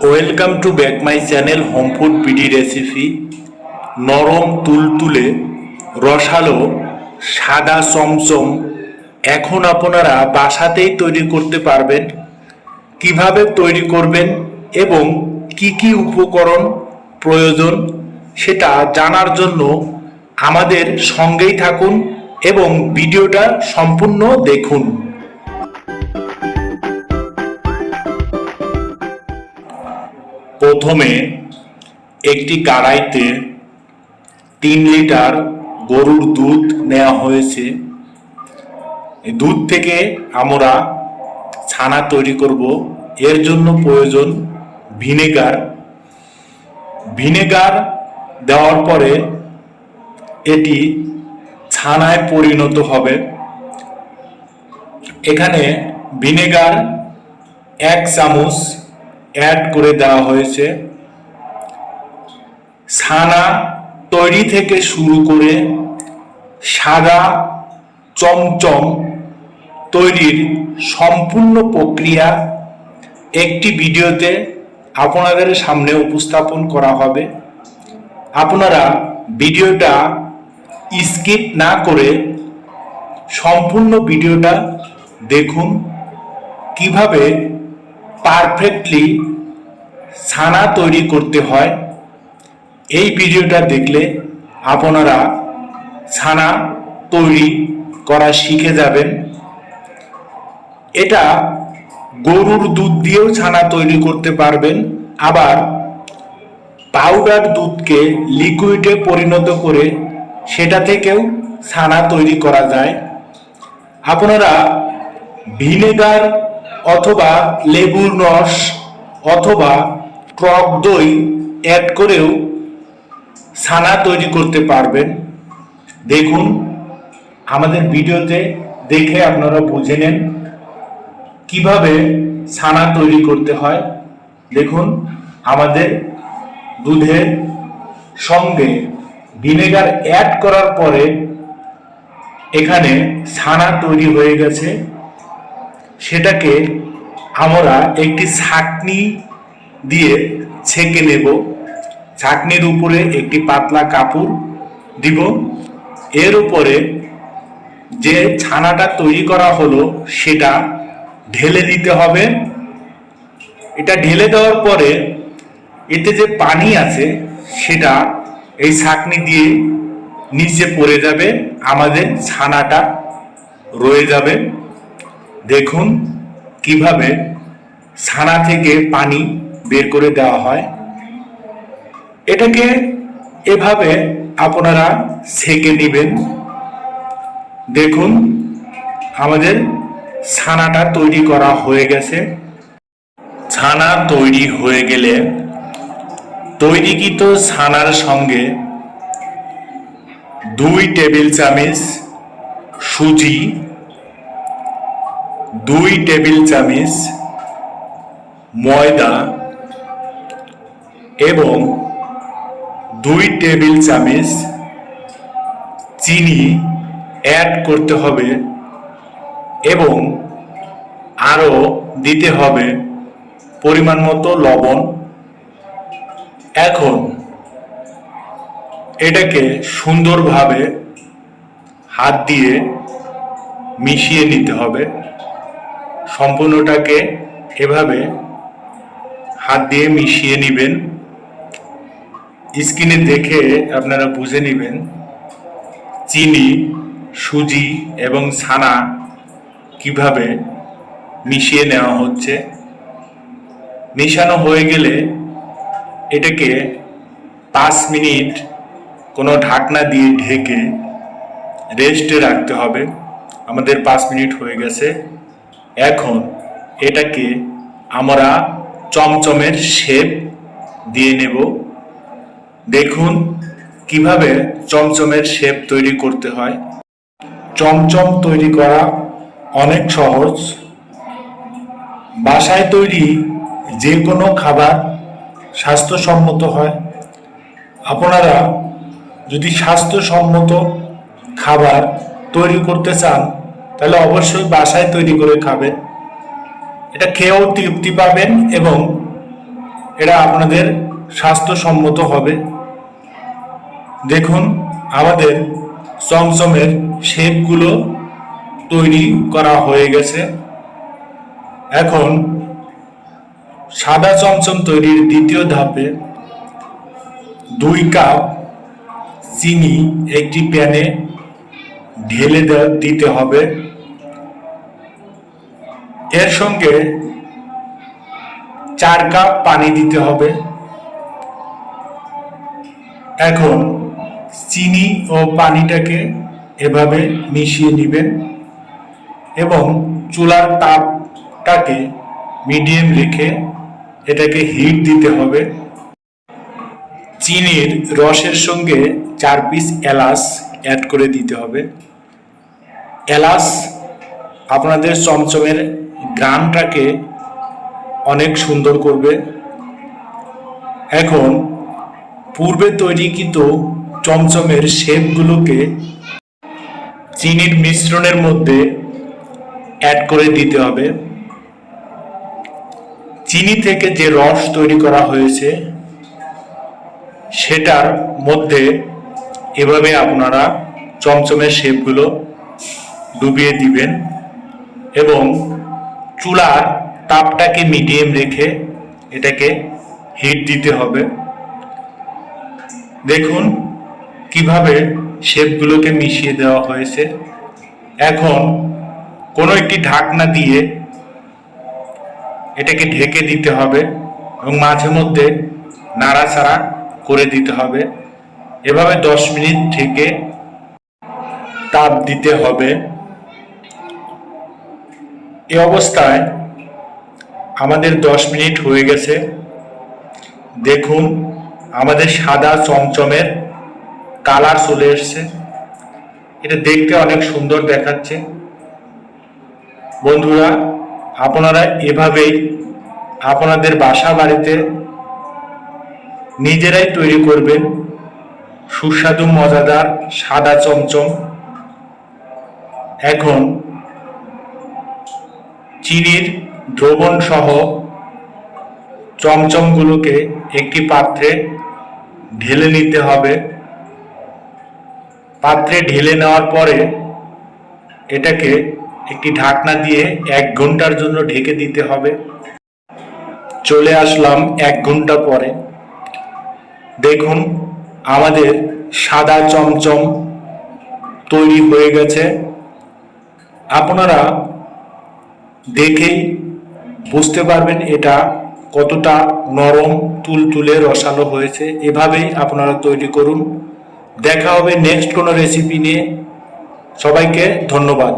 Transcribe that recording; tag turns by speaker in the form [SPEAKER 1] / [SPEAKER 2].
[SPEAKER 1] Welcome to back my channel home food PD recipe নরম তুলতুলে, রসালো, সাদা চমচম। এখন আপনারা বাসাতেই তৈরি করতে পারবেন। কীভাবে তৈরি করবেন এবং কি কি উপকরণ প্রয়োজন সেটা জানার জন্য আমাদের সঙ্গেই থাকুন এবং ভিডিওটা সম্পূর্ণ দেখুন। প্রথমে একটি কড়াইতে তিন লিটার গরুর দুধ নেওয়া হয়েছে। দুধ থেকে আমরা ছানা তৈরি করব। এর জন্য প্রয়োজন ভিনেগার। ভিনেগার দেওয়ার পরে এটি ছানায় পরিণত হবে। এখানে ভিনেগার এক চামচ অ্যাড করে দেওয়া হয়েছে। ছানা তৈরি থেকে শুরু করে সাদা চমচম তৈরির সম্পূর্ণ প্রক্রিয়া একটি ভিডিওতে আপনাদের সামনে উপস্থাপন করা হবে। আপনারা ভিডিওটা স্কিপ না করে সম্পূর্ণ ভিডিওটা দেখুন। কীভাবে পারফেক্টলি ছানা তৈরি করতে হয়। এই ভিডিওটা দেখলে আপনারা ছানা তৈরি করা শিখে যাবেন। এটা গরুর দুধ দিয়েও ছানা তৈরি করতে পারবেন। আবার পাউডার দুধকে লিকুইডে পরিণত করে সেটা থেকেও ছানা তৈরি করা যায়। আপনারা ভিনেগার অথবা লেবুর রস অথবা টক দই অ্যাড করেও ছানা তৈরি করতে পারবেন। দেখুন, আমাদের ভিডিওতে দেখে আপনারা বুঝে নেন কীভাবে ছানা তৈরি করতে হয়। দেখুন, আমাদের দুধের সঙ্গে ভিনেগার অ্যাড করার পরে এখানে ছানা তৈরি হয়ে গেছে। সেটাকে আমরা একটি ছাকনি দিয়ে ছেঁকে নেব। ছাকনির উপরে একটি পাতলা কাপড় দিব। এর উপরে যে ছানাটা তৈরি করা হলো সেটা ঢেলে দিতে হবে। এটা ঢেলে দেওয়ার পরে এতে যে পানি আছে সেটা এই ছাকনি দিয়ে নিচে পড়ে যাবে। আমাদের ছানাটা রয়ে যাবে। দেখুন কীভাবে ছানা থেকে পানি বের করে দেওয়া হয়। এটাকে এভাবে আপনারা সেকে নেবেন। দেখুন আমাদের ছানাটা তৈরি করা হয়ে গেছে। ছানা তৈরি হয়ে গেলে তৈরিকৃত ছানার সঙ্গে দুই টেবিল চামচ সুজি দুই টেবিল চামচ, ময়দা এবং দুই টেবিল চামচ চিনি অ্যাড করতে হবে এবং আরও দিতে হবে পরিমাণ মতো লবণ। এখন এটাকে সুন্দরভাবে হাত দিয়ে মিশিয়ে নিতে হবে। সম্পূর্ণটাকে এভাবে হাত দিয়ে মিশিয়ে নেবেন। স্ক্রিনে দেখে আপনারা বুঝে নেবেন, চিনি, সুজি এবং ছানা কীভাবে মিশিয়ে নেওয়া হচ্ছে। মিশানো হয়ে গেলে এটাকে পাঁচ মিনিট কোনো ঢাকনা দিয়ে ঢেকে রেস্টে রাখতে হবে। আমাদের পাঁচ মিনিট হয়ে গেছে। এখন এটাকে আমরা চমচমের শেপ দিয়ে নেব। দেখুন কীভাবে চমচমের শেপ তৈরি করতে হয়। চমচম তৈরি করা অনেক সহজ। বাসায় তৈরি যে কোনো খাবার স্বাস্থ্যসম্মত হয়। আপনারা যদি স্বাস্থ্যসম্মত খাবার তৈরি করতে চান তাহলে অবশ্যই বাসায় তৈরি করে খাবেন। এটা খেয়েও তৃপ্তি পাবেন এবং এটা আপনাদের স্বাস্থ্যসম্মত হবে। দেখুন, আমাদের চমচমের শেপগুলো তৈরি করা হয়ে গেছে। এখন সাদা চমচম তৈরির দ্বিতীয় ধাপে দুই কাপ চিনি একটি প্যানে ঢেলে দিতে হবে। এর সঙ্গে চার কাপ পানি দিতে হবে। এখন চিনি ও পানিটাকে এভাবে মিশিয়ে নেবেন এবং চুলার তাপটাকে মিডিয়াম রেখে এটাকে হিট দিতে হবে। চিনির রসের সঙ্গে চার পিস এলাচ অ্যাড করে দিতে হবে। এলাচ আপনাদের চমচমের গ্রানটাকে অনেক সুন্দর করবে। এখন পূর্বে তৈরিকৃত চমচমের শেপগুলোকে চিনির মিশ্রণের মধ্যে অ্যাড করে দিতে হবে। চিনি থেকে যে রস তৈরি করা হয়েছে, সেটার মধ্যে এভাবে আপনারা চমচমের শেপগুলো ডুবিয়ে দিবেন এবং চুলার তাপটাকে মিডিয়াম রেখে এটাকে হিট দিতে হবে। দেখুন কীভাবে শেপগুলোকে মিশিয়ে দেওয়া হয়েছে। এখন কোনো একটি ঢাকনা দিয়ে এটাকে ঢেকে দিতে হবে এবং মাঝে মধ্যে নাড়াচাড়া করে দিতে হবে। এভাবে দশ মিনিট থেকে তাপ দিতে হবে। এ অবস্থায় আমাদের দশ মিনিট হয়ে গেছে। দেখুন, আমাদের সাদা চমচমের কালার চলে এসছে। এটা দেখতে অনেক সুন্দর দেখাচ্ছে। বন্ধুরা, আপনারা এভাবেই আপনাদের বাসা বাড়িতে নিজেরাই তৈরি করবেন সুস্বাদু, মজাদার সাদা চমচম। এখন চিনির দ্রবণ সহ চমচমগুলোকে একটি পাত্রে ঢেলে নিতে হবে। পাত্রে ঢেলে নেওয়ার পরে এটাকে একটি ঢাকনা দিয়ে এক ঘণ্টার জন্য ঢেকে দিতে হবে। চলে আসলাম এক ঘণ্টা পরে। দেখুন, আমাদের সাদা চমচম তৈরি হয়ে গেছে। আপনারা দেখেই বুঝতে পারবেন এটা কতটা নরম তুলতুলে রসালো হয়েছে। এভাবেই আপনারা তৈরি করুন। দেখা হবে নেক্সট কোনো রেসিপি নিয়ে। সবাইকে ধন্যবাদ।